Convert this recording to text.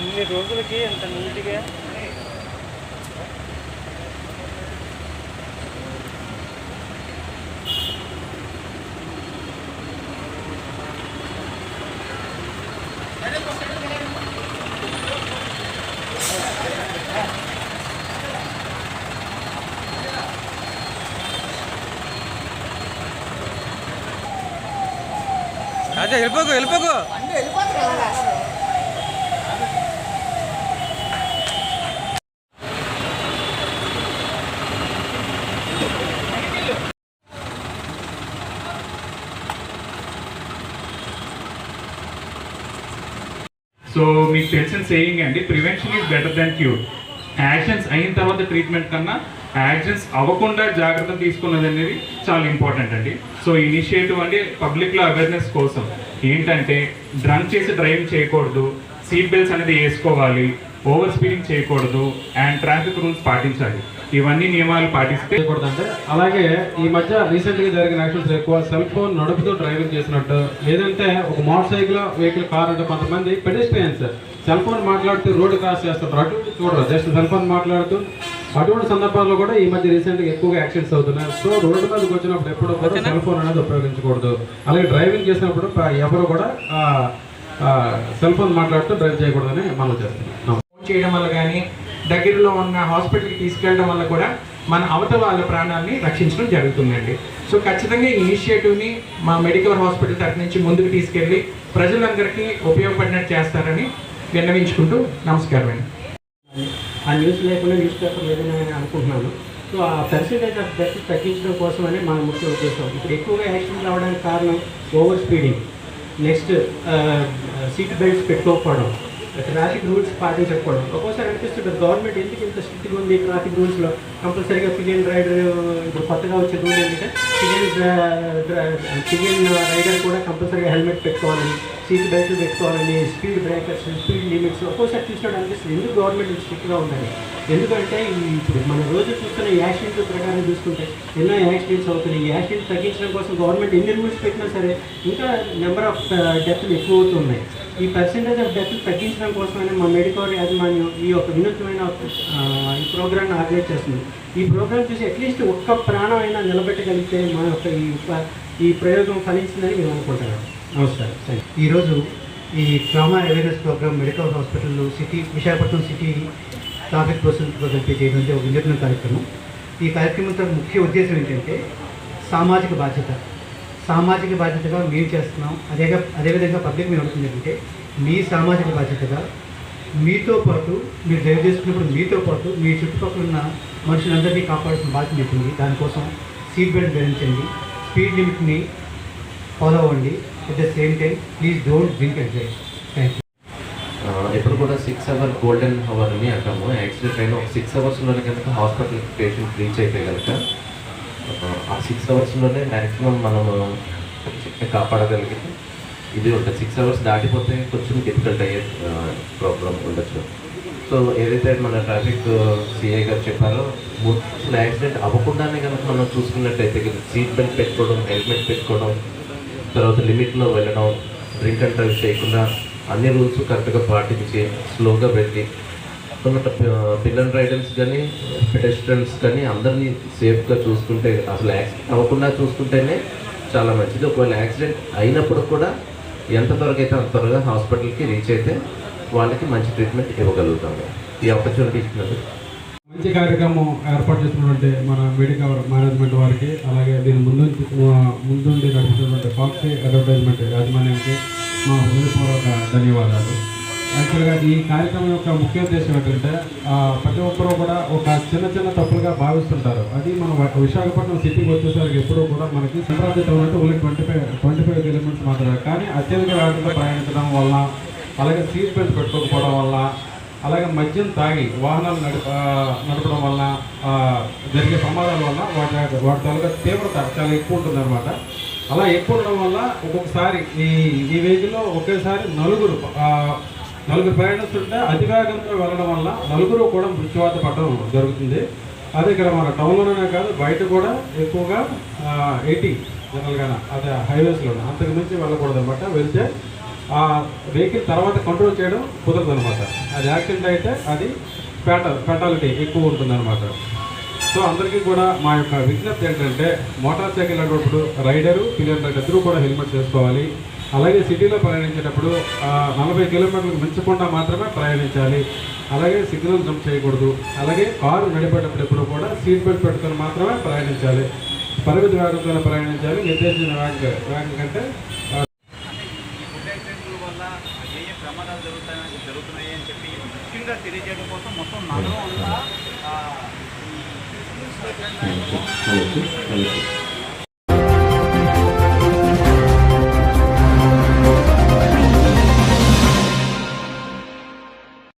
ఎన్ని రోజులకి ఎంత నీట్గా? అదే వెళ్ళిపోకు వెళ్ళిపోకు. అంటే వెళ్ళిపోతారు సో మీకు తెలిసిన సేయింగ్ అండి prevention is better than cure actions అయిన తర్వాత ట్రీట్మెంట్ కన్నా యాక్షన్స్ అవ్వకుండా జాగ్రత్త తీసుకున్నది అనేది చాలా ఇంపార్టెంట్ అండి. సో ఇనిషియేటివ్ అంటే పబ్లిక్లో అవేర్నెస్ కోసం. ఏంటంటే డ్రంక్ చేసి డ్రైవింగ్ చేయకూడదు సీట్ బెల్ట్స్ అనేది వేసుకోవాలి ఓవర్ స్పీడింగ్ చేయకూడదు అండ్ ట్రాఫిక్ రూల్స్ పాటించాలి. ఇవన్నీ నియమాలు పాటిస్తే చేయకూడదంటే. అలాగే ఈ మధ్య రీసెంట్గా జరిగిన యాక్సిడెంట్స్ ఎక్కువ సెల్ ఫోన్ నడుపుతూ డ్రైవింగ్ చేసినట్టు లేదంటే ఒక మోటార్ సైకిల్ వెహికల్ కార్ అంటే కొంతమంది పెడిస్ట్రియన్స్ సెల్ ఫోన్ మాట్లాడుతూ రోడ్డు క్రాస్ చేస్తుంటారు. అటు చూడరు జస్ట్ సెల్ ఫోన్ మాట్లాడుతూ. అటువంటి సందర్భాల్లో కూడా ఈ మధ్య రీసెంట్గా ఎక్కువగా యాక్సిడెంట్స్ అవుతున్నాయి. సో రోడ్డు మీదకి వచ్చినప్పుడు ఎప్పుడు కూడా సెల్ ఫోన్ అనేది ఉపయోగించకూడదు. అలాగే డ్రైవింగ్ చేసినప్పుడు ఎవరు కూడా సెల్ ఫోన్ మాట్లాడుతూ డ్రైవ్ చేయకూడదని మనం చేస్తున్నాం. ఫోన్ చేయడం వల్ల కానీ దగ్గరలో ఉన్న హాస్పిటల్కి తీసుకెళ్ళడం వల్ల కూడా మన అవతల వాళ్ళ ప్రాణాన్ని రక్షించడం జరుగుతుందండి. సో ఖచ్చితంగా ఈ ఇనిషియేటివ్ని మా మెడికల్ హాస్పిటల్ తరఫు నుంచి ముందుకు తీసుకెళ్ళి ప్రజలందరికీ ఉపయోగపడినట్టు చేస్తారని విన్నవించుకుంటూ నమస్కారం అండి. ఆ న్యూస్ లేకుండా న్యూస్ పేపర్ లేదని నేను అనుకుంటున్నాను. సో ఆ పర్సంటేజ్ ఆఫ్ డెత్ తగ్గించడం కోసమనే మన ముఖ్య ఉద్దేశం. ఇప్పుడు ఎక్కువగా యాక్సిడెంట్లు రావడానికి కారణం over speeding. Next seat belts పెట్టుకోకపోవడం. Traffic rules పాటించకపోవడం. ఒక్కోసారి అనిపిస్తుంటుంది గవర్నమెంట్ ఎందుకు ఇంత స్ట్రిక్ట్గా ఉంది ట్రాఫిక్ రూల్స్లో కంపల్సరీగా పిలియన్ రైడర్ ఇప్పుడు కొత్తగా వచ్చే రూల్ ఏంటంటే పిలియన్ పిలియన్ రైడర్ కూడా కంపల్సరీగా హెల్మెట్ పెట్టుకోవాలని సీట్ బెల్ట్లు పెట్టుకోవాలని స్పీడ్ బ్రేకర్స్ స్పీడ్ లిమిట్స్ ఒక్కోసారి చూసినట్టు అనిపిస్తుంది ఎందుకు గవర్నమెంట్ స్ట్రిక్ట్గా ఉండాలి? ఎందుకంటే ఇప్పుడు మనం రోజు చూస్తున్న ఈ యాక్సిడెంట్ ప్రకారం చూసుకుంటే ఎన్నో యాక్సిడెంట్స్ అవుతున్నాయి. ఈ యాక్సిడెంట్ తగ్గించడం కోసం గవర్నమెంట్ ఎన్ని రూల్స్ పెట్టినా సరే ఇంకా నెంబర్ ఆఫ్ డెత్లు uh, ఎక్కువ అవుతున్నాయి ఈ పర్సెంటేజ్ ఆఫ్ డెత్ తగ్గించడం కోసమనే మా మెడికల్ యాజమాన్యం ఈ యొక్క వినూత్నమైన ఈ ప్రోగ్రామ్ని ఆర్గనైజ్ చేస్తుంది. ఈ ప్రోగ్రామ్ చూసి అట్లీస్ట్ ఒక్క ప్రాణం అయినా నిలబెట్టగలిగితే మన యొక్క ఈ ఈ ప్రయోగం ఫలించిందని మేము అనుకుంటున్నాం. నమస్కారం. సరే ఈరోజు ఈ trauma awareness programme medical hospital city Visakhapatnam city traffic పోలీసులతో కలిపి చేయడం ఒక వినూత్న కార్యక్రమం. ఈ కార్యక్రమం ముఖ్య ఉద్దేశం ఏంటంటే సామాజిక బాధ్యత. సామాజిక బాధ్యతగా మేము చేస్తున్నాం. అదే అదేవిధంగా పబ్లిక్ మేము అడుగుతుంది ఏంటంటే మీ సామాజిక బాధ్యతగా మీతో పాటు మీరు డ్రైవ్ చేసుకున్నప్పుడు మీతో పాటు మీ చుట్టుపక్కల ఉన్న మనుషులందరినీ కాపాడాల్సిన బాధ్యత మీకుంది దానికోసం సీట్ బెల్ట్ ధరించండి. స్పీడ్ లిమిట్ని ఫాలో అవ్వండి. At the same time please don't drink and drive thank you ఎప్పుడు కూడా సిక్స్ అవర్ గోల్డెన్ అవర్ అని అంటాము. యాక్సిడెంట్ అయిన ఒక సిక్స్ అవర్స్లోనే కనుక హాస్పిటల్ పేషెంట్ రీచ్ అయితే కనుక ఆ, సిక్స్ అవర్స్లోనే మ్యాక్సిమం మనము కాపాడగలిగితే ఇది ఉంటుంది. సిక్స్ అవర్స్ దాటిపోతే కొంచెం డిఫికల్ట్ అయ్యే ప్రాబ్లం ఉండొచ్చు. సో ఏదైతే మన ట్రాఫిక్ సిఐ గారు చెప్పారో ము- యాక్సిడెంట్ అవ్వకుండానే కనుక మనం చూసుకున్నట్టయితే సీట్ బెల్ట్ పెట్టుకోవడం హెల్మెట్ పెట్టుకోవడం తర్వాత లిమిట్లో వెళ్ళడం డ్రింక్ అండ్ డ్రైవ్ చేయకుండా అన్ని రూల్స్ కరెక్ట్గా పాటించి స్లోగా వెళ్ళి ఉన్న పిల్లల రైడర్స్ కానీ పెడెస్ట్రన్స్ కానీ అందరినీ సేఫ్గా చూసుకుంటే అసలు యాక్సిడెంట్ అవ్వకుండా చూసుకుంటేనే చాలా మంచిది. ఒకవేళ యాక్సిడెంట్ అయినప్పుడు కూడా ఎంత త్వరగా అయితే అంత త్వరగా హాస్పిటల్కి రీచ్ అయితే వాళ్ళకి మంచి ట్రీట్మెంట్ ఇవ్వగలుగుతాము ఈ ఆపర్చునిటీ ఇచ్చినందుకు. మంచి కార్యక్రమం ఏర్పాటు చేసినటువంటి మన మెడికల్ మేనేజ్మెంట్ వారికి అలాగే దీని ముందు ముందుండి నడిపినటువంటి ఫాక్సీ అడ్వర్టైజ్మెంట్ యాజమాన్యానికి మా హృదయపూర్వక ధన్యవాదాలు. యాక్చువల్గా ఈ కార్యక్రమం యొక్క ముఖ్య ఉద్దేశం ఏంటంటే ప్రతి ఒక్కరూ కూడా ఒక చిన్న చిన్న తప్పులుగా భావిస్తుంటారు. అది మన విశాఖపట్నం సిటీకి వచ్చేసరికి ఎప్పుడూ కూడా మనకి సంప్రాప్తిత ఉన్నట్టు only twenty five twenty five kilometres మాత్రమే. కానీ అత్యధిక వేగంగా ప్రయాణించడం వల్ల అలాగే సీట్ బెల్ట్ పెట్టుకోకపోవడం వల్ల అలాగే మద్యం తాగి వాహనాలు నడిప నడపడం వల్ల జరిగే ప్రమాదాల వల్ల వాటి వాటి తాలూకా తీవ్రత చాలా ఎక్కువ ఉంటుంది అలా ఎక్కువ ఉండడం వల్ల ఒక్కొక్కసారి ఈ ఈ వెహికల్లో ఒకేసారి నలుగురు నలుగురు ప్రయాణిస్తుంటే అతి వెళ్ళడం వల్ల నలుగురు కూడా మృత్యువాత పడడం జరుగుతుంది. అదే ఇక్కడ మన టౌన్లోనే కాదు బయట కూడా ఎక్కువగా ఎయిటీ జనరల్గా అదే హైవేస్లోనే. అంతకు మించి వెళ్ళకూడదు అనమాట వెళ్తే ఆ వెహికల్ తర్వాత కంట్రోల్ చేయడం కుదరదు అనమాట అది యాక్సిడెంట్ అయితే అది ఫ్యాటల్ ఫెటాలిటీ ఎక్కువ ఉంటుంది అనమాట సో అందరికీ కూడా మా యొక్క విజ్ఞప్తి ఏంటంటే మోటార్ సైకిల్ నడిపేటప్పుడు రైడరు పిల్లర్ రైడర్ ఇద్దరు కూడా హెల్మెట్ వేసుకోవాలి. అలాగే సిటీలో ప్రయాణించేటప్పుడు నలభై కిలోమీటర్లకు మించకుండా మాత్రమే ప్రయాణించాలి. అలాగే సిగ్నల్ జంప్ చేయకూడదు. అలాగే కారు నడిపేటప్పుడు ఎప్పుడు కూడా సీట్ బెల్ట్ పెట్టుకొని మాత్రమే ప్రయాణించాలి. పరిమితి వేగంతో ప్రయాణించాలి. నిర్దేశించిన వేగ వేగం కంటే తెలియజేయడం కోసం మొత్తం నగరం అంతా